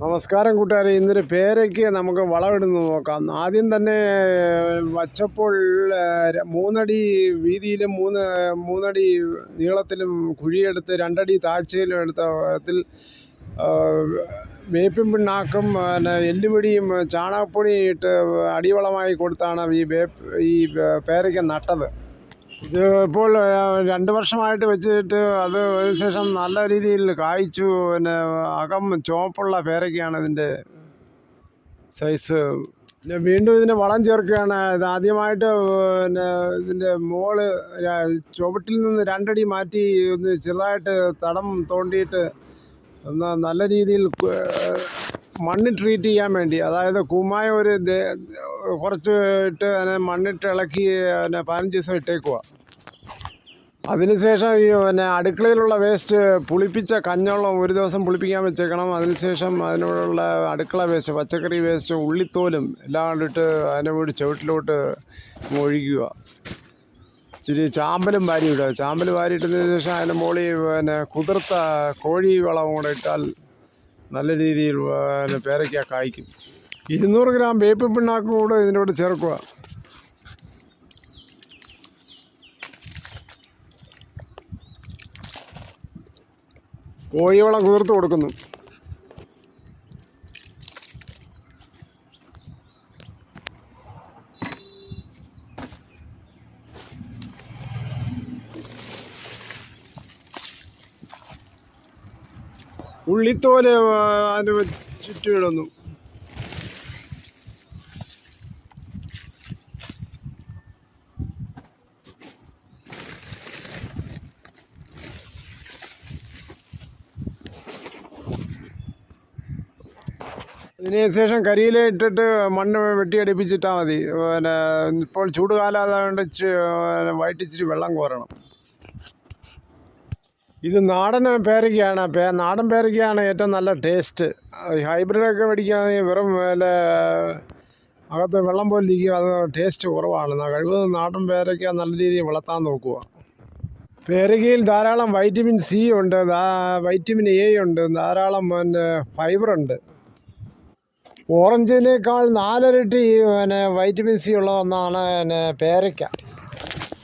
നമസ്കാരം കൂട്ടുകാരെ. ഇന്നൊരു പേരയ്ക്ക് നമുക്ക് വളമിടുന്നത് നോക്കാം. ആദ്യം തന്നെ വച്ചപ്പോൾ മൂന്നടി വീതിയിലും മൂന്ന് മൂന്നടി നീളത്തിലും കുഴിയെടുത്ത് രണ്ടടി താഴ്ചയിലും എടുത്ത ത്തിൽ വേപ്പിൻ പിണ്ണാക്കും പിന്നെ എല്ലുപൊടിയും ചാണകപ്പൊടിയും ഇട്ട് അടിവളമായി കൊടുത്താണ് ഈ വേപ്പ് ഈ പേരയ്ക്ക നട്ടത്. ഇത് ഇപ്പോൾ രണ്ട് വർഷമായിട്ട് വെച്ചിട്ട് അത് അതിനുശേഷം നല്ല രീതിയിൽ കായ്ച്ചു. പിന്നെ അകം ചുവപ്പുള്ള പേരക്കാണ് ഇതിന്റെ സൈസ്. പിന്നെ വീണ്ടും ഇതിന് വളം ചേർക്കുകയാണ്. ഇത് ആദ്യമായിട്ട് പിന്നെ ഇതിന്റെ മോൾ ചുവട്ടിൽ നിന്ന് രണ്ടടി മാറ്റി ഒന്ന് ചെറുതായിട്ട് തടം തോണ്ടിയിട്ട് ഒന്ന് നല്ല രീതിയിൽ മണ്ണ് ട്രീറ്റ് ചെയ്യാൻ വേണ്ടി. അതായത് കുമ്മായ ഒരു കുറച്ച് ഇട്ട് അതിനെ മണ്ണിട്ട് ഇളക്കി പിന്നെ പതിനഞ്ച് ദിവസം ഇട്ടേക്കുക അതിനുശേഷം ഈ പിന്നെ അടുക്കളയിലുള്ള വേസ്റ്റ് പുളിപ്പിച്ച കഞ്ഞോളം ഒരു ദിവസം പുളിപ്പിക്കാൻ വെച്ചേക്കണം. അതിനുശേഷം അതിനോടുള്ള അടുക്കള വേസ്റ്റ് പച്ചക്കറി വേസ്റ്റ് ഉള്ളിത്തോലും എല്ലാം കണ്ടിട്ട് അതിനെ കൂടി ചുവട്ടിലോട്ട് ഒഴിക്കുക ഇച്ചിരി ചാമ്പലും വാരി ഇടുക ചാമ്പൽ വാരിയിട്ടതിന് ശേഷം അതിന്റെ മുകളിൽ പിന്നെ കുതിർത്ത കോഴി വളവും കൂടെ ഇട്ടാൽ നല്ല രീതിയിൽ പിന്നെ പേരയ്ക്ക കായ്ക്കും. ഇരുന്നൂറ് ഗ്രാം വേപ്പിൻ പിണ്ണാക്കും കൂടെ ഇതിനോട് ചേർക്കുക. കോഴിവളം കുതിർത്ത് കൊടുക്കുന്നു. ഉള്ളിത്തോൽ അതിന് ശേഷം അതിനുശേഷം കരിയില ഇട്ടിട്ട് മണ്ണ് വെട്ടിയടിപ്പിച്ചിട്ടാൽ മതി. പിന്നെ ഇപ്പോൾ ചൂടുകാലം ആയതുകൊണ്ട് പിന്നെ വെള്ളം കോരണം. ഇത് നാടൻ പേരയ്ക്കാണ്. നാടൻ പേരയ്ക്കാണ് ഏറ്റവും നല്ല ടേസ്റ്റ് ഹൈബ്രിഡൊക്കെ മേടിക്കുകയാണെങ്കിൽ വെറും പിന്നെ അകത്ത് വെള്ളം പോലെ ഇരിക്കുക അത് ടേസ്റ്റ് കുറവാണ്. കഴിവതും നാടൻ പേരയ്ക്ക നല്ല രീതിയിൽ വളർത്താൻ നോക്കുക. പേരയ്ക്കയിൽ ധാരാളം വൈറ്റമിൻ സി ഉണ്ട്. വൈറ്റമിൻ എ ഉണ്ട്. ധാരാളം പിന്നെ ഫൈബറുണ്ട് ഓറഞ്ചിനേക്കാൾ നാലരട്ടി പിന്നെ വൈറ്റമിൻ സി ഉള്ള ഒന്നാണ് പിന്നെ പേരയ്ക്ക.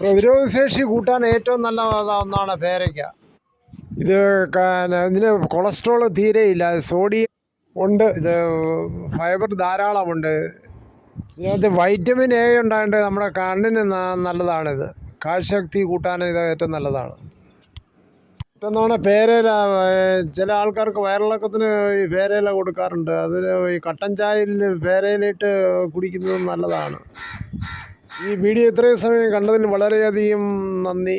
പ്രതിരോധശേഷി കൂട്ടാൻ ഏറ്റവും നല്ല ഒന്നാണ് പേരയ്ക്ക. ഇത് ഇതിന് കൊളസ്ട്രോൾ തീരെയില്ല സോഡിയം ഉണ്ട്. ഇത് ഫൈബർ ധാരാളമുണ്ട്. ഇതിനകത്ത് വൈറ്റമിൻ എ ഉണ്ടായിട്ട് നമ്മുടെ കണ്ണിന് നല്ലതാണിത്. കാഴ്ചശക്തി കൂട്ടാനും ഇത് ഏറ്റവും നല്ലതാണ്. മറ്റൊന്നാണ് പേരയില ചില ആൾക്കാർക്ക് വയറിളക്കത്തിന് ഈ പേരയില കൊടുക്കാറുണ്ട്. അതിന് ഈ കട്ടൻ ചായയിൽ പേരയിലിട്ട് കുടിക്കുന്നത് നല്ലതാണ്. ഈ വീഡിയോ ഇത്രയും സമയം കണ്ടതിന് വളരെയധികം നന്ദി.